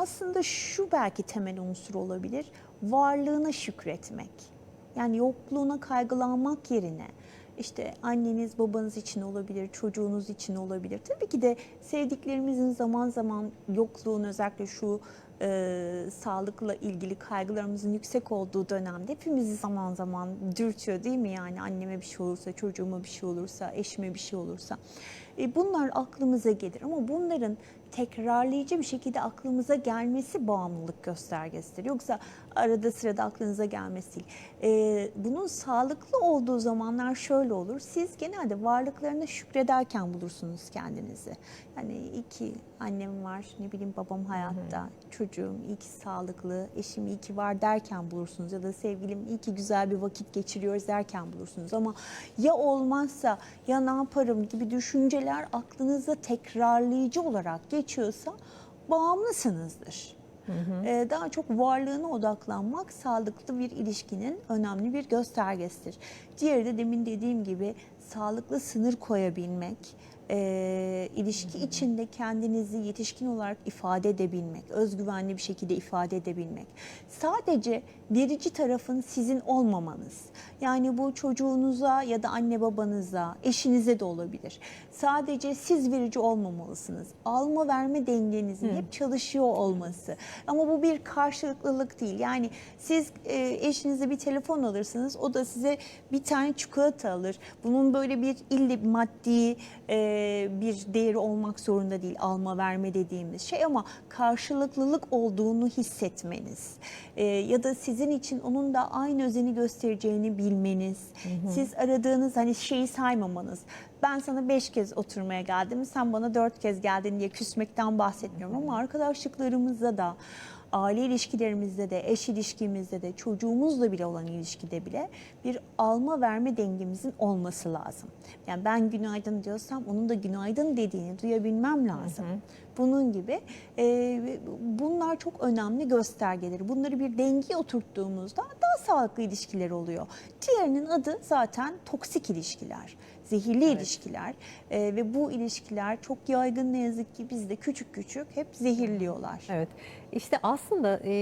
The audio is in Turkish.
aslında şu belki temel unsur olabilir. Varlığına şükretmek. Yani yokluğuna kaygılanmak yerine işte anneniz babanız için olabilir, çocuğunuz için olabilir. Tabii ki de sevdiklerimizin zaman zaman yokluğun özellikle şu e, sağlıkla ilgili kaygılarımızın yüksek olduğu dönemde hepimizi zaman zaman dürtüyor değil mi? Yani anneme bir şey olursa, çocuğuma bir şey olursa, eşime bir şey olursa. E, bunlar aklımıza gelir ama bunların tekrarlayıcı bir şekilde aklımıza gelmesi bağımlılık göstergesidir. Yoksa arada sırada aklınıza gelmesi değil. E, bunun sağlıklı olduğu zamanlar şöyle olur. Siz genelde varlıklarına şükrederken bulursunuz kendinizi. Yani iyi ki annem var, ne bileyim babam hayatta, çocuğum iyi ki sağlıklı, eşim iyi ki var derken bulursunuz. Ya da sevgilim iyi ki güzel bir vakit geçiriyoruz derken bulursunuz. Ama ya olmazsa ya ne yaparım gibi düşünceler aklınıza tekrarlayıcı olarak geçiyorsa bağımlısınızdır. Ee, daha çok varlığına odaklanmak sağlıklı bir ilişkinin önemli bir göstergesidir. Diğeri de demin dediğim gibi sağlıklı sınır koyabilmek, e, ilişki içinde kendinizi yetişkin olarak ifade edebilmek, özgüvenli bir şekilde ifade edebilmek. Sadece verici tarafın sizin olmamanız. Yani bu çocuğunuza ya da anne babanıza, eşinize de olabilir. Sadece siz verici olmamalısınız. Alma verme dengenizin hep çalışıyor olması. Ama bu bir karşılıklılık değil. Yani siz e, eşinize bir telefon alırsınız, o da size bir tane çikolata alır. Bunun böyle bir ille maddi e, bir değeri olmak zorunda değil. Alma verme dediğimiz şey ama karşılıklılık olduğunu hissetmeniz e, ya da sizin için onun da aynı özeni göstereceğini bilmeniz. Siz aradığınız hani şeyi saymamanız. Ben sana beş kez oturmaya geldim, sen bana dört kez geldin diye küsmekten bahsetmiyorum ama arkadaşlıklarımızda da aile ilişkilerimizde de, eş ilişkimizde de, çocuğumuzla bile olan ilişkide bile bir alma verme dengemizin olması lazım. Yani ben günaydın diyorsam onun da günaydın dediğini duyabilmem lazım. Bunun gibi e, bunlar çok önemli göstergeleri. Bunları bir dengeye oturttuğumuzda daha sağlıklı ilişkiler oluyor. Diğerinin adı zaten toksik ilişkiler, zehirli ilişkiler E, ve bu ilişkiler çok yaygın ne yazık ki bizde küçük küçük hep zehirliyorlar. Evet. İşte aslında